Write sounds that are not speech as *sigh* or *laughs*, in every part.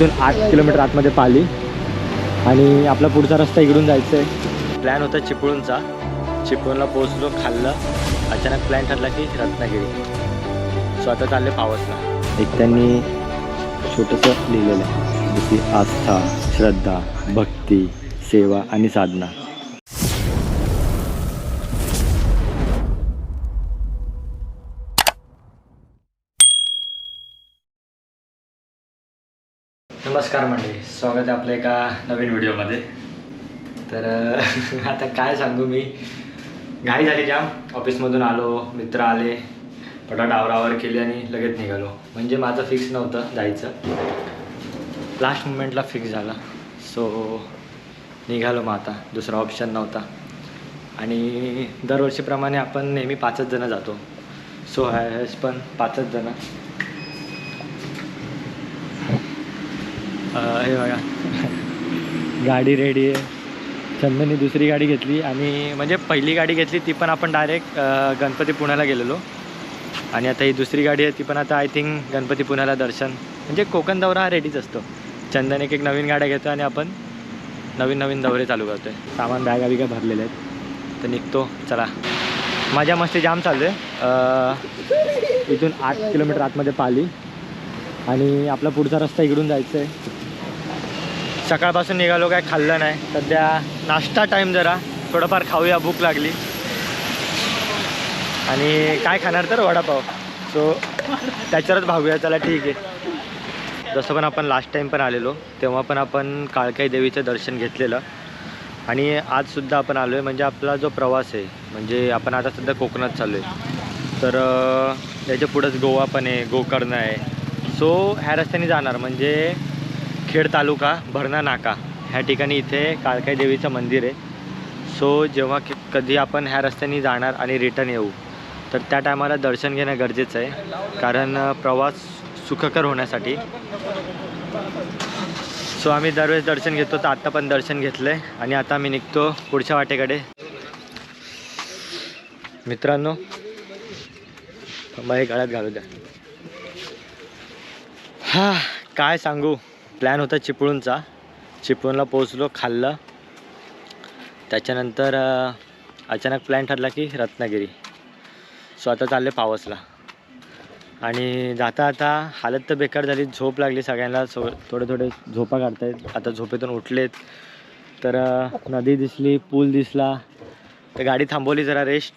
इथून आठ किलोमीटर आतमध्ये पाली. आणि आपला पुढचा रस्ता इकडून जायचा आहे. प्लॅन होता चिपळूणचा. चिपळूणला पोहोचलो खाल्लं. अचानक प्लॅन ठरला की रत्नागिरी. सो आता चालले पावसला. एक त्यांनी छोटंसं लिहिलेलं आहे. जशी आस्था श्रद्धा भक्ती सेवा आणि साधना. स्वागत आहे आपल्या एका नवीन व्हिडिओमध्ये. तर *laughs* आता काय सांगू मी? घाई झाली जाम ऑफिसमधून आलो मित्र आले पटाट आवरावर केली आणि लगेच निघालो. म्हणजे माझं फिक्स नव्हतं जायचं. लास्ट मुमेंटला फिक्स झाला. सो निघालो मग आता. दुसरा ऑप्शन नव्हता. आणि दरवर्षीप्रमाणे आपण नेहमी पाचच जणं जातो. सो ह्यावेळेस पण पाचच जणं. हे बघा. गाडी रेडी आहे. चंदनी दुसरी गाडी घेतली आणि म्हणजे पहिली गाडी घेतली ती पण आपण डायरेक्ट गणपती पुण्याला गेलेलो. आणि आता ही दुसरी गाडी आहे ती पण आता आय थिंक गणपती पुण्याला दर्शन. म्हणजे कोकण दौरा हा रेडीच असतो. चंदन एक एक नवीन गाड्या घेतो आणि आपण नवीन नवीन दौरे चालू करतोय. सामान बॅगा बिगा भरलेले आहेत. तर निघतो. चला. माझ्या मस्ती जाम चालू आहे. इथून आठ किलोमीटर आतमध्ये पाली. आणि आपला पुढचा रस्ता इकडून जायचा आहे सकाळपासून निघालो काय खाल्लं नाही. सध्या नाश्ता टाईम जरा. थोडंफार खाऊया भूक लागली. आणि काय खाणार तर वडापाव. सो त्याच्यावरच भागूया. चला ठीक आहे. जसं पण आपण लास्ट टाईम पण आलेलो तेव्हा पण आपण काळकाई देवीचं दर्शन घेतलेलं. आणि आजसुद्धा आपण आलो आहे म्हणजे आपला जो प्रवास आहे म्हणजे आपण आता सध्या कोकणात चाललो आहे तर त्याच्या पुढंच गोवा पण आहे गोकर्ण आहे. सो ह्या रस्त्याने जाणार म्हणजे खेड तालुका भरणा नाका ह्या ठिकाणी इथे काळकाई देवीचं मंदिर आहे. सो जेव्हा की कधी आपण ह्या रस्त्याने जाणार आणि रिटर्न येऊ तर त्या टायमाला दर्शन घेणं गरजेचं आहे. कारण प्रवास सुखकर होण्यासाठी. सो आम्ही दरवेळेस दर्शन घेतो. तर आत्ता पण दर्शन घेतलं आहे आणि आता मी निघतो पुढच्या वाटेकडे. मित्रांनो हे गळ्यात घालू द्या. हा काय सांगू? प्लॅन होता चिपळूणचा. चिपळूणला पोचलो खाल्लं. त्याच्यानंतर अचानक प्लॅन ठरला की रत्नागिरी. सो आता चालले पावसला. आणि जाता आता हालत तर बेकार झाली. झोप लागली सगळ्यांना. सो थोडे थोडे झोपा काढतायत. आता झोपेतून उठलेत. तर नदी दिसली पूल दिसला. तर गाडी थांबवली जरा रेस्ट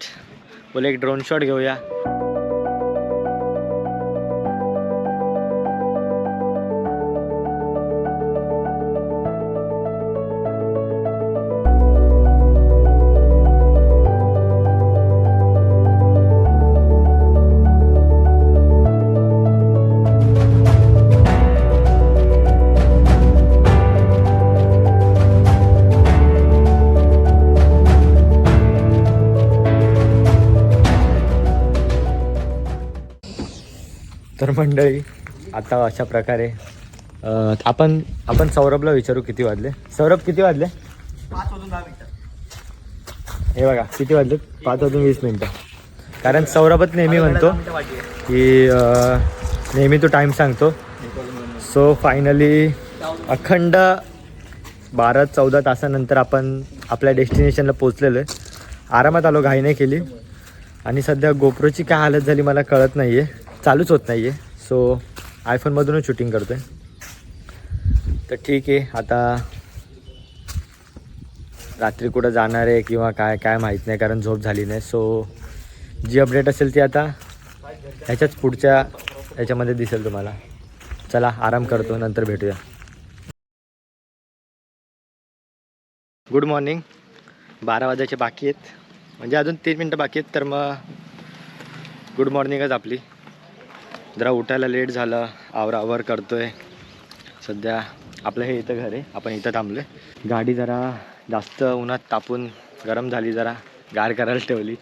बोले एक ड्रोन शॉट घेऊया. तर मंडळी आता अशा प्रकारे आपण आपण सौरभला विचारू किती वाजले? सौरभ किती वाजले? हे बघा किती वाजले? पाच वाजून वीस मिनटं. कारण सौरभच नेहमी म्हणतो की नेहमी तो टाईम सांगतो. सो फायनली अखंड बारा चौदा तासानंतर आपण आपल्या डेस्टिनेशनला पोचलेलो आहे. आरामात आलो घाई नाही केली. आणि सध्या गोप्रोची काय हालत झाली मला कळत नाही आहे चालूच होत नाही आहे सो आयफोनमधूनच शूटिंग करतो आहे तर ठीक आहे आता रात्री कुठं जाणार आहे किंवा काय काय माहीत नाही कारण झोप झाली नाही. सो जी अपडेट असेल ती आता ह्याच्याच पुढच्या ह्याच्यामध्ये दिसेल तुम्हाला. चला आराम करतो नंतर भेटूया. गुड मॉर्निंग बारा वाजायचे बाकी आहेत. म्हणजे अजून तीन मिनटं बाकी आहेत तर मग गुड मॉर्निंगच आपली. जरा उठायला लेट झालं. आवरावर करतोय. सध्या आपलं हे इथं घर आहे. आपण इथं थांबलो आहे गाडी जरा जास्त उन्हात तापून गरम झाली जरा. गार करायला ठेवली.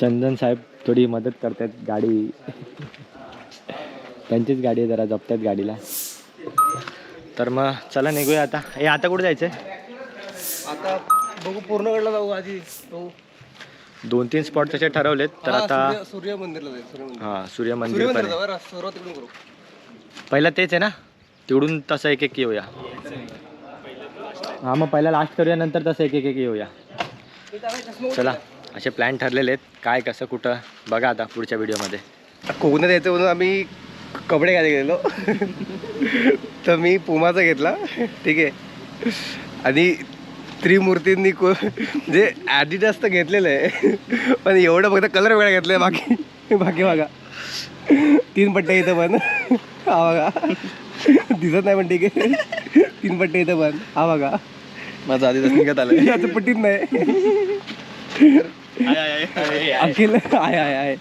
चंदन साहेब थोडी मदत करतात गाडी. त्यांचीच गाडी आहे जरा जपतात गाडीला. तर मग चला निघूया आता. हे आता कुठे जायचं आहे आता बघू पूर्णगडला जाऊ आधी. बघू. दोन तीन स्पॉट तसे ठरवलेत तर आता सूर्य- मंदिरला जाईल सूर्य मंदिर. हां सूर्य मंदिर पण आहे. पहिला तेच आहे ना? तिकडून तसं एक एक येऊया. हां मग पहिला लास्ट करूया नंतर तसं एक एक एक येऊया. चला असे प्लॅन ठरलेले आहेत. काय कसं कुठं बघा आता पुढच्या व्हिडिओमध्ये कोकणात यायचं म्हणून आम्ही कपडे घ्यायला गेलेलो. तर मी पुमाचा घेतला. ठीक आहे. आणि त्रिमूर्तींनी को म्हणजे ॲडिडास तर घेतलेलं आहे. पण एवढं फक्त कलर वेगळा घेतलं आहे बाकी बाकी बघा. तीन पट्टे इथं पण हा बघा. दिसत नाही पण ठीक आहे. तीन पट्टे इथं पण हा बघा. माझं आधी निघत आलं याचं पट्टीत नाही. अखिल आहे आहे आहे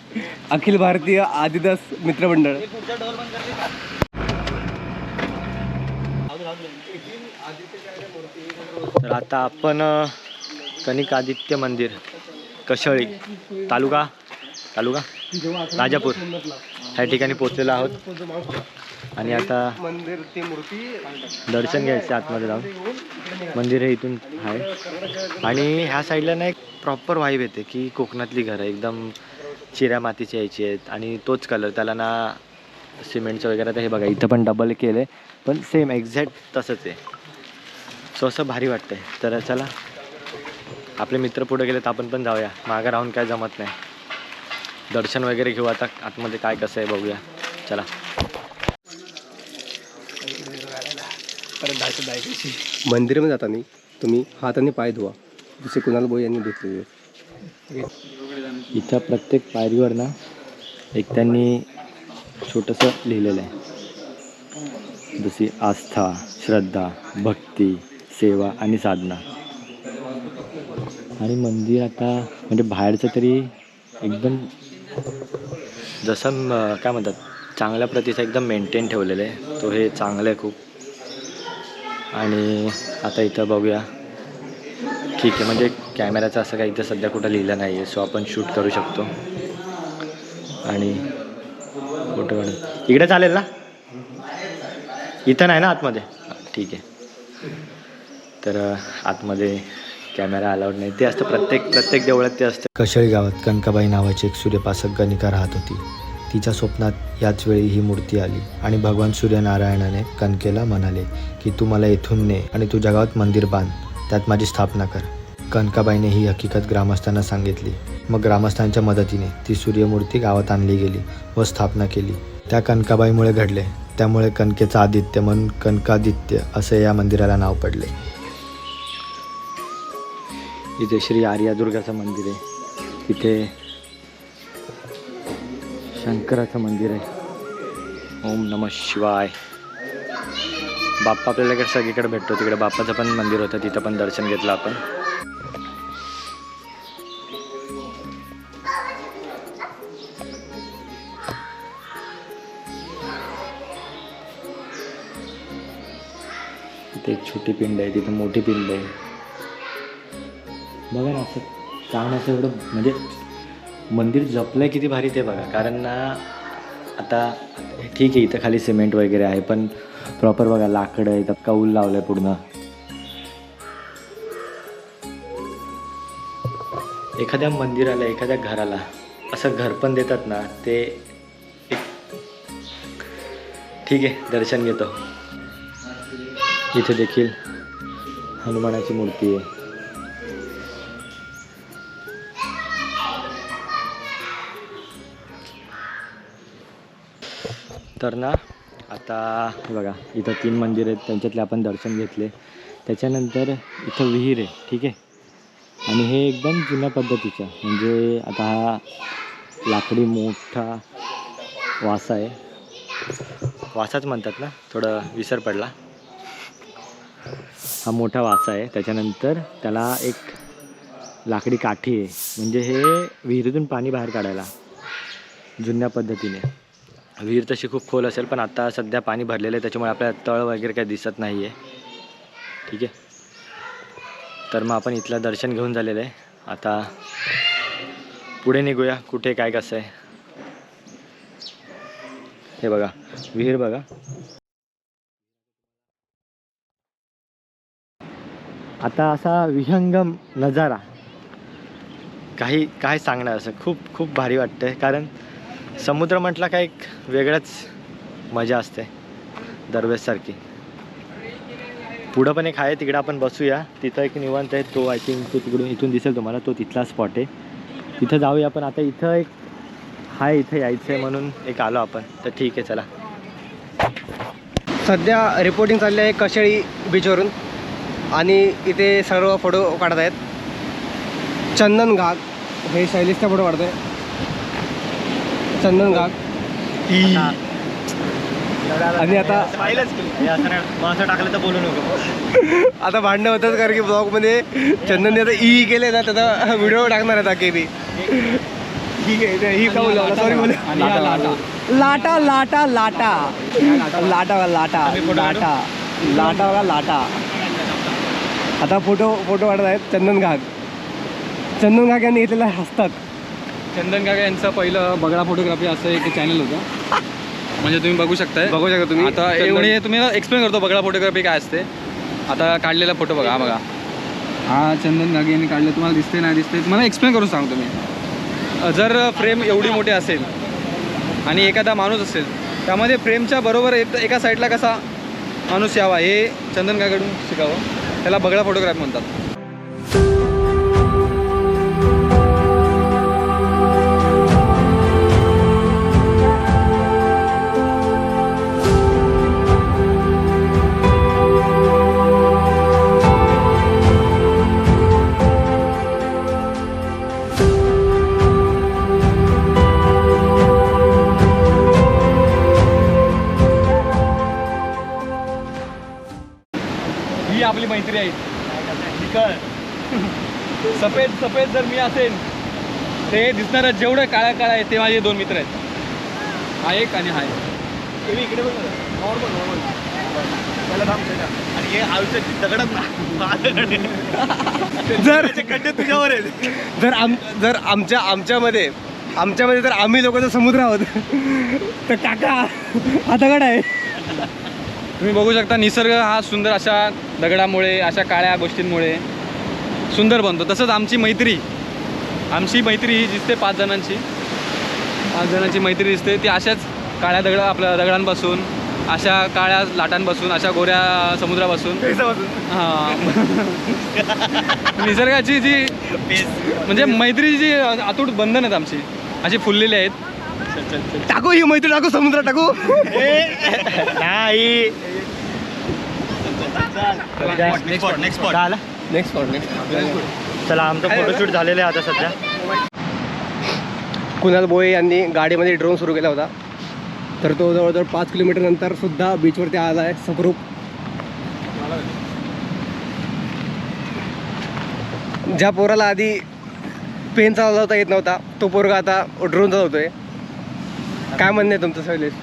अखिल भारतीय आदिदास मित्रमंडळ. तर आता आपण कनिक आदित्य मंदिर कशळी तालुका तालुका राजापूर ह्या ठिकाणी पोचलेलो आहोत. आणि आता मंदिर ती मूर्ती दर्शन घ्यायचं आतमध्ये जाऊन. मंदिर हे इथून आहे. आणि ह्या साईडला ना एक प्रॉपर वाईब येते की कोकणातली घरं एकदम चिऱ्या मातीची यायची आहेत. आणि तोच कलर त्याला ना सिमेंटचं वगैरे तर हे बघा इथं पण डबल केलं आहे पण सेम एक्झॅक्ट तसंच आहे. सो असं भारी वाटतंय. तर चला. आपले मित्र पुढे गेले तर आपण पण जाऊया. मागं राहून काय जमत नाही. दर्शन वगैरे घेऊ आता आतमध्ये काय कसं आहे बघूया. चला. मंदिरामध्ये जाताना तुम्ही हात आणि पाय धुवा. जसे कुणाल बोई यांनी घेतलेले इथं प्रत्येक पायरीवर ना एक त्यांनी छोटंसं लिहिलेलं आहे. जशी आस्था श्रद्धा भक्ती सेवा आणि साधना. आणि मंदिर आता म्हणजे बाहेरचं तरी एकदम जसं काय म्हणतात चांगल्या प्रतीचं एकदम मेंटेन ठेवलेलं आहे. तो हे चांगलं आहे खूप. आणि आता इथं बघूया. ठीक आहे म्हणजे कॅमेऱ्याचं असं काही इथं सध्या कुठं लिहिलं नाही आहे सो आपण शूट करू शकतो. आणि कुठं इकडे चालेल ना? इथं नाही ना आतमध्ये? ठीक आहे. तर आतमध्ये कॅमेरा अलाउड नाही. ते असतं प्रत्येक प्रत्येक देवळात ते असतं. कशळी गावात कनकाबाई नावाची एक सूर्यपासक गणिका राहत होती. तिच्या स्वप्नात याच वेळी ही मूर्ती आली आणि भगवान सूर्यनारायणाने कणकेला म्हणाले की तू मला इथून ने आणि तुझ्या गावात मंदिर बांध. त्यात माझी स्थापना कर. कनकाबाईने ही हकीकत ग्रामस्थांना सांगितली. मग ग्रामस्थांच्या मदतीने ती सूर्यमूर्ती गावात आणली गेली व स्थापना केली. त्या कनकाबाईमुळे घडले. त्यामुळे कनकेचा आदित्य म्हणून कनकादित्य असे या मंदिराला नाव पडले. इथे श्री आर्यादुर्गाचं मंदिर आहे. इथे शंकराचं मंदिर आहे. ओम नम शिवाय. बाप्पा आपल्याला इकडे सगळीकडे भेटतो. तिकडे बाप्पाचं पण मंदिर होतं. तिथं पण दर्शन घेतलं आपण. इथे एक छोटी पिंड आहे. तिथं मोठी पिंड आहे. बघा ना असं छान असं एवढं म्हणजे मंदिर जपलं आहे किती भारी ते बघा. कारण ना आता ठीक आहे इथं खाली सिमेंट वगैरे आहे पण प्रॉपर बघा लाकडं आहे इथं कौल लावलं आहे पूर्ण. एखाद्या मंदिराला एखाद्या घराला असं घर पण देतात ना ते एक ठीक आहे दर्शन घेतो. इथे देखील हनुमानाची मूर्ती आहे. तर ना आता बघा इथं तीन मंदिर आहेत त्यांच्यातले आपण दर्शन घेतले. त्याच्यानंतर इथं विहीर आहे ठीक आहे? आणि हे एकदम जुन्या पद्धतीचं म्हणजे आता हा लाकडी मोठा वासा आहे. वासाच म्हणतात ना थोडं विसर पडला. हा मोठा वासा आहे. त्याच्यानंतर त्याला एक लाकडी काठी आहे. म्हणजे हे विहिरीतून पाणी बाहेर काढायला जुन्या पद्धतीने. विहीर तशी खूप खोल असेल पण आता सध्या पाणी भरलेलं आहे त्याच्यामुळे आपल्याला तळ वगैरे काही दिसत नाही आहे ठीक आहे. तर मग आपण इथलं दर्शन घेऊन झालेलं आहे. आता पुढे निघूया कुठे काय कसं आहे. हे बघा विहीर बघा. आता असा विहंगम नजारा. काही काय सांगणार असं खूप खूप भारी वाटतंय कारण समुद्र म्हटला का एक वेगळंच मजा असते दरवेजसारखी पुढं पण एक आहे तिकडे आपण बसूया. तिथं एक निवांत आहे तो आय थिंक तो तिकडून इथून दिसेल तुम्हाला तो तिथला स्पॉट आहे. तिथं जाऊया पण आता इथं एक हाय इथं यायचं आहे म्हणून एक आलो आपण. तर ठीक आहे चला. सध्या रिपोर्टिंग चालली आहे कशेळी बीचवरून आणि इथे सर्व फोटो काढत आहेत. चंदन घाग हे शैलीचा फोटो काढतोय. चंदन घाग आणि आता असं टाकलं तर बोलू नको. आता भांडणं होतात कारण की ब्लॉगमध्ये चंदनने आता ई केले ना त्याचा व्हिडिओ टाकणार आता केली ठीक आहे ही खाऊ लाटा लाटा. लाटा लाटा. लाटा लाटा लाटा. वाला लाटा. आता फोटो फोटो वाढत आहेत चंदन घाग चंदन घाग यांनी घेतलेला हसतात चंदन काका यांचं पहिलं बगडा फोटोग्राफी असं एक चॅनल होतं. म्हणजे तुम्ही बघू शकताय. बघू शकता तुम्ही. आता एवढे तुम्ही एक्सप्लेन करतो बगडा फोटोग्राफी काय असते. आता काढलेला फोटो बघा हा बघा. हा चंदन गागे यांनी काढलं. तुम्हाला दिसते नाही दिसते तुम्हाला एक्सप्लेन करून सांगतो मी. अ, जर फ्रेम एवढी मोठी असेल आणि एखादा माणूस असेल त्यामध्ये फ्रेमच्या बरोबर एक एका साईडला कसा माणूस यावा हे चंदन गागडून शिकावं. त्याला बगडा फोटोग्राफी म्हणतात. सफेद जर मी असेल ते दिसणारं जेवढं काळ्या काळा आहे ते माझे दोन मित्र आहेत. हा एक आणि हा एक. इकडे नॉर्मल नॉर्मल आणि हे आयुष्याची *laughs* जर खड्डे तुझ्यावर आहेत. जर आम जर आमच्या आमच्यामध्ये आमच्यामध्ये जर आम्ही लोक जर समुद्र आहोत तर काका हा दगड आहे. तुम्ही बघू शकता निसर्ग हा सुंदर अशा दगडामुळे अशा काळ्या गोष्टींमुळे. सुंदर बनतो. तसंच आमची मैत्री. आमची मैत्री ही दिसते पाच जणांची. पाच जणांची मैत्री दिसते. ती अशाच काळ्या दगड आपल्या दगडांपासून अशा काळ्या लाटांपासून अशा गोऱ्या समुद्रापासून. हां. *laughs* निसर्गाची जी म्हणजे मैत्रीची जी अतूट बंधन आहेत आमची. अशी फुललेली आहेत. टाकू ही मैत्री टाकू समुद्रात टाकू. नाही. झालं? नेक्स्ट स्पॉट नेक्स्ट चला आमचं फोटोशूट झालेलं आहे आता सध्या. कुणाल बोये यांनी गाडीमध्ये ड्रोन सुरू केला होता. तर तो जवळजवळ पाच किलोमीटर नंतर सुद्धा बीचवरती आला आहे सुखरूप. ज्या पोराला आधी पेन चालवता येत नव्हता तो पोरगा आता ड्रोन चालवतोय. काय म्हणणं आहे तुमचं शैलेश?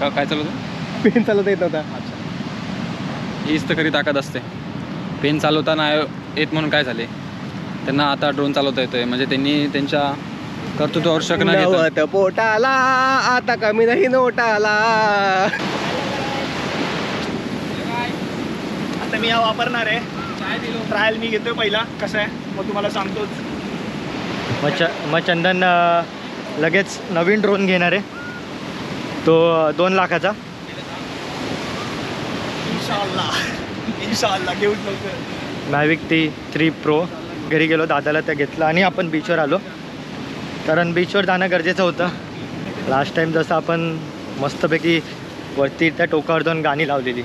का काय चालू होतं? पेन चालवता येत नव्हता. हीच तर खरी ताकद असते. पेन चालवताना येत म्हणून काय झाले? त्यांना आता ड्रोन चालवता येतोय. म्हणजे त्यांनी त्यांच्या कर्तृत्वावर शक न घेता नवत पोटाला आता कमी नाही नोटाला. आता मी हा वापरणार आहे. ट्रायल मी घेतोय पहिला. कसं आहे? मग तुम्हाला सांगतोच. मग च मग चंदन लगेच नवीन ड्रोन घेणार आहे. तो दोन लाखाचा. इन्शाअल्ला घेऊन लवकर. मॅविक टी थ्री प्रो घरी गेलो दादाला त्या घेतलं आणि आपण बीचवर आलो. कारण बीचवर जाणं गरजेचं होतं. लास्ट टाईम जसं आपण मस्तपैकी वरती त्या टोकावर जाऊन गाणी लावलेली.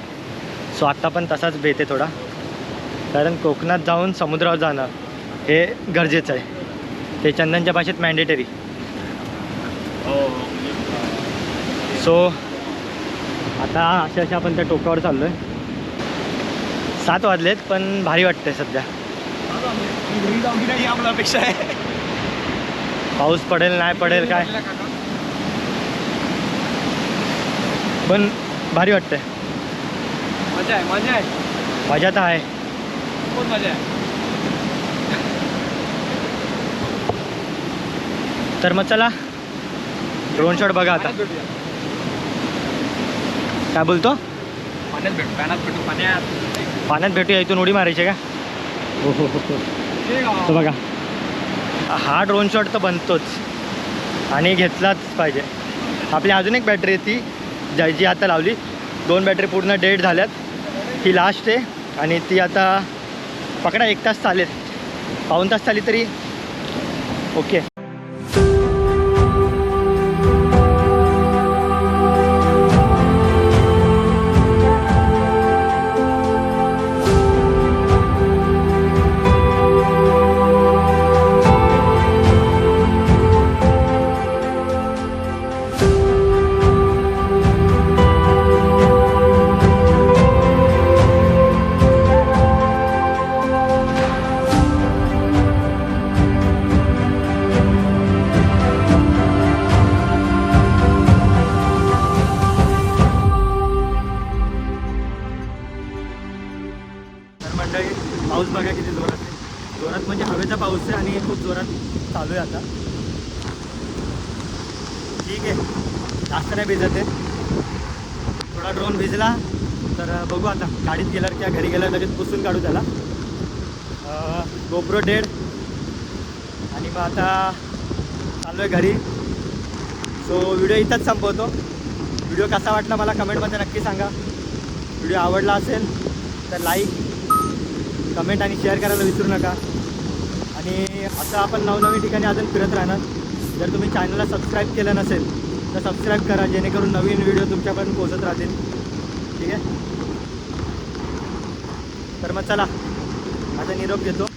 सो आत्ता पण तसाच आहे थोडा. कारण कोकणात जाऊन समुद्रावर जाणं हे गरजेचं आहे. ते चंदनच्या भाषेत मॅन्डेटरी सो आता अशा अशा आपण त्या टोकावर चाललो आहे सात वाजलेत पण भारी वाटतंय सध्या. अपेक्षा आहे पाऊस पडेल नाही पडेल काय? पण भारी वाटतंय. मजा आहे मजा आहे. मजा तर आहे. खूप मजा आहे. तर मग चला ड्रोन शॉट बघा आता. काय बोलतो? पाण्यात भेटू पाण्यात भेटू पाण्यात पाण्यात भेटूया इथून उडी मारायची का? हो हो हो. बघा. हा ड्रोन शॉट तर बनतोच. आणि घेतलाच पाहिजे. आपली अजून एक बॅटरी आहे ती. ज्या जी आता लावली. दोन बॅटरी पूर्ण डेड झाल्यात. ही लास्ट आहे. आणि ती आता पकडा एक तास चालेल. पाऊन तास चाली तरी. ओके पाऊस बघा किती जोरात आहे. जोरात म्हणजे हवेचा पाऊस आहे आणि खूप जोरात चालू आहे आता. ठीक आहे. जास्त नाही भिजत आहे. थोडा ड्रोन भिजला तर बघू आता. गाडीत गेल्यावर किंवा घरी गेल्यावर लगेच पुसून काढू त्याला. GoPro dead. आणि मग आता चाललो आहे घरी. सो व्हिडिओ इथंच संपवतो. व्हिडिओ कसा वाटला मला कमेंटमध्ये नक्की सांगा. व्हिडिओ आवडला असेल तर लाईक कमेंट आणि शेअर करायला विसरू नका. आणि असं आपण नवनवीन ठिकाणी अजून फिरत राहणार. जर तुम्ही चॅनलला सबस्क्राईब केलं नसेल तर सबस्क्राईब करा जेणेकरून नवीन व्हिडिओ तुमच्यापर्यंत पोहोचत राहतील. ठीक आहे? तर मग चला आता निरोप घेतो.